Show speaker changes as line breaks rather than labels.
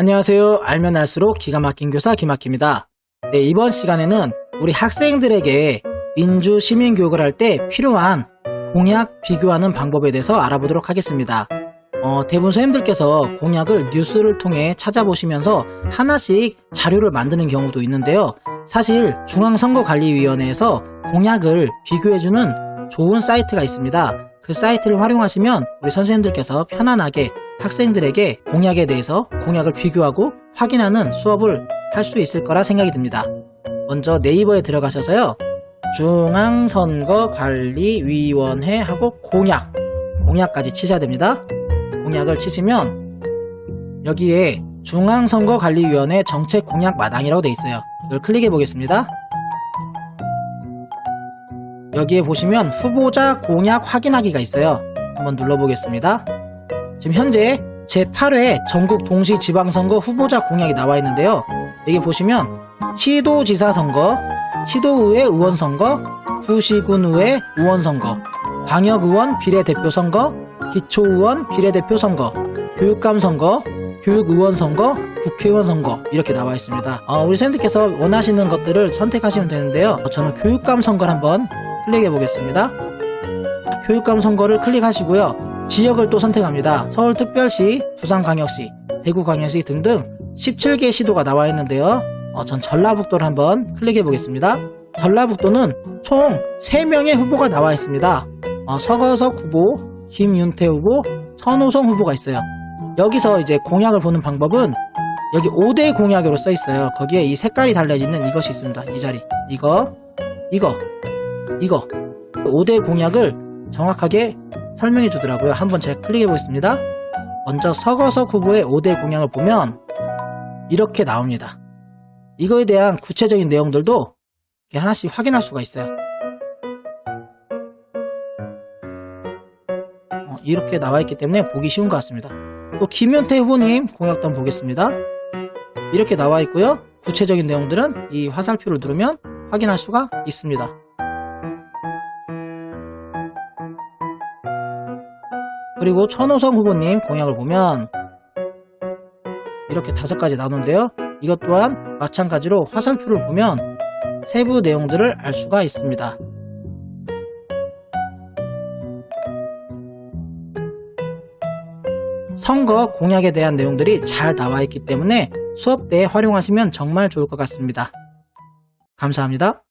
안녕하세요. 알면 알수록 기가 막힌 교사 김학기입니다. 네, 이번 시간에는 우리 학생들에게 민주 시민 교육을 할 때 필요한 공약 비교하는 방법에 대해서 알아보도록 하겠습니다. 어, 대부분 선생님들께서 공약을 뉴스를 통해 찾아보시면서 하나씩 자료를 만드는 경우도 있는데요. 사실 중앙선거관리위원회에서 공약을 비교해주는 좋은 사이트가 있습니다. 그 사이트를 활용하시면 우리 선생님들께서 편안하게 학생들에게 공약에 대해서 공약을 비교하고 확인하는 수업을 할 수 있을 거라 생각이 듭니다. 먼저 네이버에 들어가셔서요. 중앙선거관리위원회 하고 공약, 공약까지 치셔야 됩니다. 공약을 치시면 여기에 중앙선거관리위원회 정책 공약 마당이라고 되어 있어요. 이걸 클릭해 보겠습니다. 여기에 보시면 후보자 공약 확인하기가 있어요. 한번 눌러보겠습니다. 지금 현재 제8회 전국 동시 지방선거 후보자 공약이 나와 있는데요. 여기 보시면 시도지사 선거, 시도의회 의원 선거, 구시군의회 의원 선거, 광역의원 비례대표 선거, 기초의원 비례대표 선거, 교육감 선거, 교육의원 선거, 국회의원 선거 이렇게 나와 있습니다. 어, 우리 선생님들께서 원하시는 것들을 선택하시면 되는데요. 어, 저는 교육감 선거를 한번 클릭해 보겠습니다. 교육감 선거를 클릭하시고요. 지역을 또 선택합니다. 서울특별시, 부산광역시, 대구광역시 등등 17개 시도가 나와 있는데요. 어, 전 전라북도를 한번 클릭해 보겠습니다. 전라북도는 총 3명의 후보가 나와 있습니다. 어, 서거석 후보, 김윤태 후보, 선호성 후보가 있어요. 여기서 이제 공약을 보는 방법은 여기 5대 공약으로 써 있어요. 거기에 이 색깔이 달려있는 이것이 있습니다. 이 자리. 이거, 이거, 이거. 5대 공약을 정확하게 설명해 주더라고요. 한번 제가 클릭해 보겠습니다. 먼저 서거석 후보의 5대 공약을 보면 이렇게 나옵니다. 이거에 대한 구체적인 내용들도 하나씩 확인할 수가 있어요. 어, 이렇게 나와 있기 때문에 보기 쉬운 것 같습니다. 또 김현태 후보님 공약도 한번 보겠습니다. 이렇게 나와 있고요. 구체적인 내용들은 이 화살표를 누르면 확인할 수가 있습니다. 그리고 천호성 후보님 공약을 보면 이렇게 다섯 가지 나오는데요. 이것 또한 마찬가지로 화살표를 보면 세부 내용들을 알 수가 있습니다. 선거 공약에 대한 내용들이 잘 나와 있기 때문에 수업 때 활용하시면 정말 좋을 것 같습니다. 감사합니다.